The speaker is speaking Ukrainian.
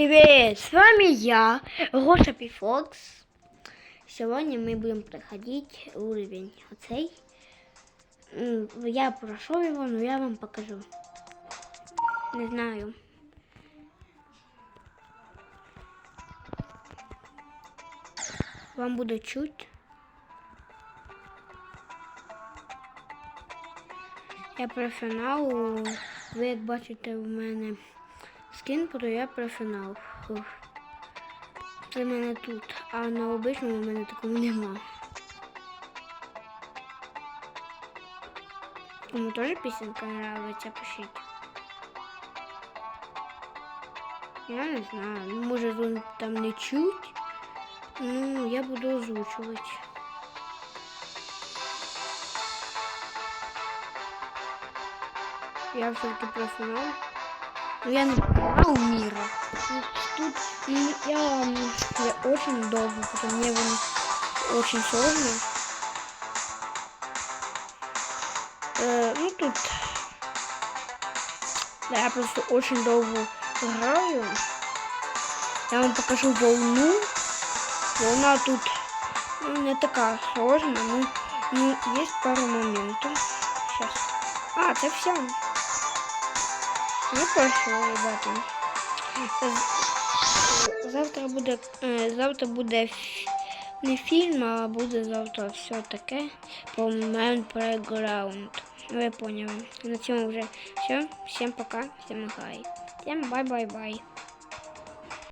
Привет! С вами я, Гоша Пифокс. Сегодня мы будем проходить уровень оцей. Я прошел его, но я вам покажу. Не знаю. Вам буде чуть. Я професіонал. Ви як бачите в мене скін, професіонал. Фух. Це в мене тут, а на обичному в мене такого нема. Кому теж пісенька нравиться, пишіть. Я не знаю, ну, може він там не чуть. Ну, я буду озвучувати. Я все-таки профессионал. Но я не профессионал мира. Тут я, я очень долго, потому мне он очень сложно. Э, ну тут да, я просто очень долго играю. Я вам покажу волну. Волна тут ну, не така сложна, ну, ну есть пару моментов. Сейчас. А, це все. Ну хорошо, ребята. Завтра буде, е, завтра буде не фільм, а буде завтра все таке по Man Playground. Ви поняли. На цьому вже все. Всім пока, всім гай. Всім бай-бай-бай.